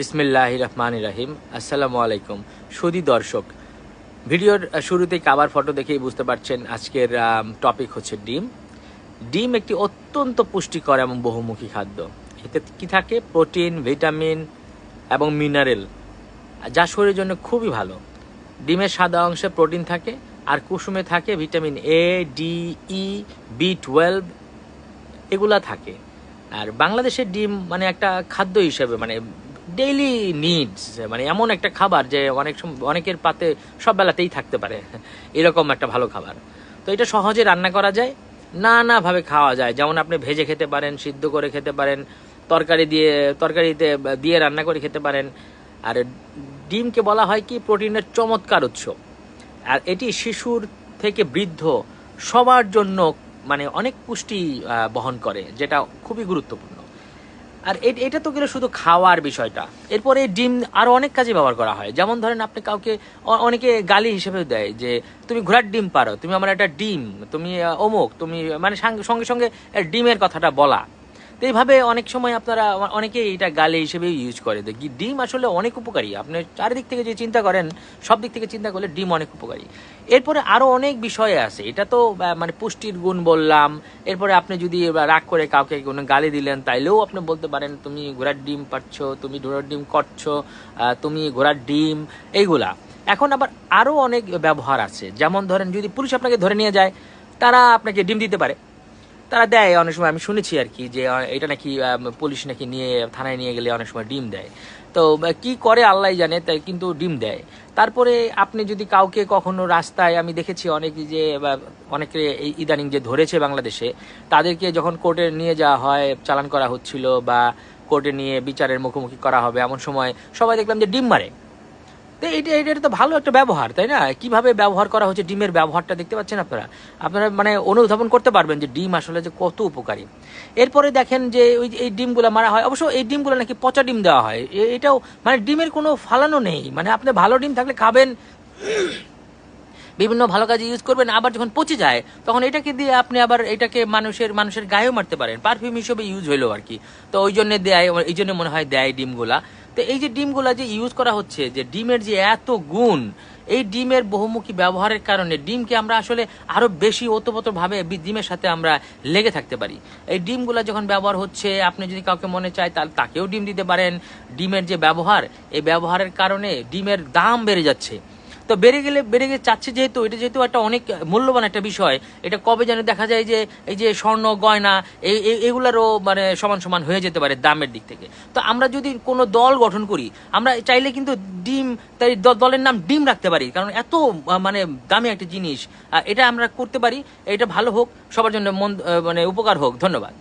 বিসমিল্লাহ রহমান রাহিম। আসসালামু আলাইকুম। সুদী দর্শক, ভিডিওর শুরুতেই কাবার ফটো দেখেই বুঝতে পারছেন আজকের টপিক হচ্ছে ডিম। ডিম একটি অত্যন্ত পুষ্টিকর এবং বহুমুখী খাদ্য। এতে কি থাকে? প্রোটিন, ভিটামিন এবং মিনারেল, যা শরীরের জন্য খুবই ভালো। ডিমের সাদা অংশে প্রোটিন থাকে, আর কুসুমে থাকে vitamin A D E B twelve এগুলা থাকে। আর বাংলাদেশের ডিম মানে একটা খাদ্য হিসেবে মানে ডেইলি নিডস মানে এমন একটা খাবার যে অনেক সম- অনেকের পাতে সব বেলাতেই থাকতে পারে। এরকম একটা ভালো খাবার। তো এটা সহজে রান্না করা যায়, নানাভাবে খাওয়া যায়। যেমন আপনি ভেজে খেতে পারেন, সিদ্ধ করে খেতে পারেন, তরকারি দিয়ে, তরকারিতে দিয়ে রান্না করে খেতে পারেন। আর ডিমকে বলা হয় কি? প্রোটিনের চমৎকার উৎস। আর এটি শিশুর থেকে বৃদ্ধ সবার জন্য মানে অনেক পুষ্টি বহন করে, যেটা খুবই গুরুত্বপূর্ণ। আর এটা তো গেলে শুধু খাওয়ার বিষয়টা। এরপরে ডিম আরও অনেক কাজে ব্যবহার করা হয়। যেমন ধরেন আপনি কাউকে অনেকে গালি হিসেবে দেয় যে, তুমি ঘোড়ার ডিম পারো, তুমি আমার একটা ডিম, তুমি অমুক, তুমি মানে সঙ্গে সঙ্গে ডিমের কথাটা বলা। তো এইভাবে অনেক সময় আপনারা অনেকেই এটা গালে হিসেবে ইউজ করে। তো ডিম আসলে অনেক উপকারী। আপনি চারিদিক থেকে যে চিন্তা করেন, সব দিক থেকে চিন্তা করলে ডিম অনেক উপকারী। এরপরে আরও অনেক বিষয় আছে। এটা তো মানে পুষ্টির গুণ বললাম। এরপরে আপনি যদি রাগ করে কাউকে কোনো গালি দিলেন, তাইলেও আপনি বলতে পারেন, তুমি ঘোড়ার ডিম পাচ্ছ তুমি ঘোড়ার ডিম করছ তুমি ঘোড়ার ডিম, এইগুলা। এখন আবার আরও অনেক ব্যবহার আছে। যেমন ধরেন, যদি পুলিশ আপনাকে ধরে নিয়ে যায়, তারা আপনাকে ডিম দিতে পারে। তারা দেয়, অনেক সময় আমি শুনেছি আর কি যে এটা নাকি পুলিশ নাকি নিয়ে, থানায় নিয়ে গেলে অনেক সময় ডিম দেয়। তো কি করে আল্লাহ জানে তাই কিন্তু ডিম দেয়। তারপরে আপনি যদি কাউকে কখনো রাস্তায়, আমি দেখেছি অনেক যে অনেকে ইদানিং যে ধরেছে বাংলাদেশে, তাদেরকে যখন কোর্টে নিয়ে যাওয়া হয়, চালান করা হচ্ছিল বা কোর্টে নিয়ে বিচারের মুখোমুখি করা হবে, এমন সময় সবাই দেখলাম যে ডিম মারে। তো এটা এটা তো ভালো একটা ব্যবহার, তাই না? কীভাবে ব্যবহার করা হচ্ছে ডিমের ব্যবহারটা দেখতে পাচ্ছেন আপনারা? আপনারা মানে অনুধাবন করতে পারবেন যে ডিম আসলে যে কত উপকারী। এরপরে দেখেন যে ওই এই ডিমগুলো মারা হয়, অবশ্য এই ডিমগুলো নাকি পচা ডিম দেওয়া হয়। এটাও মানে ডিমের কোনো ফালানো নেই। মানে আপনি ভালো ডিম থাকলে খাবেন। বিভিন্ন ভালো কাজে ইউজ করবেন, আবার যখন পচে যায়, তখন এটাকে দিয়ে আপনি আবার এটাকে মানুষের মানুষের গায়েও মারতে পারেন। পারফিউম হিসেবে ইউজ হইল আর কি। তো ওই জন্য দেয়, এই জন্য মনে হয় দেয় ডিমগুলা। তো এই যে ডিমগুলো যে ইউজ করা হচ্ছে, যে ডিমের যে এত গুণ, এই ডিমের বহুমুখী ব্যবহারের কারণে ডিমকে আমরা আসলে আরও বেশি ওতপ্রোতভাবে ডিমের সাথে আমরা লেগে থাকতে পারি। এই ডিমগুলো যখন ব্যবহার হচ্ছে, আপনি যদি কাউকে মনে চায়, তাহলে তাকেও ডিম দিতে পারেন। ডিমের যে ব্যবহার, এই ব্যবহারের কারণে ডিমের দাম বেড়ে যাচ্ছে। তো বেড়ে গেলে বেড়ে গেলে চাচ্ছে যেহেতু, এটা যেহেতু একটা অনেক মূল্যবান একটা বিষয়, এটা কবে যেন দেখা যায় যে, এই যে স্বর্ণ, গয়না, এই এগুলারও মানে সমান সমান হয়ে যেতে পারে দামের দিক থেকে। তো আমরা যদি কোনো দল গঠন করি, আমরা চাইলে কিন্তু ডিম, তাই দলের নাম ডিম রাখতে পারি, কারণ এত মানে দামি একটা জিনিস এটা আমরা করতে পারি, এটা ভালো হোক, সবার জন্য মন মানে উপকার হোক। ধন্যবাদ।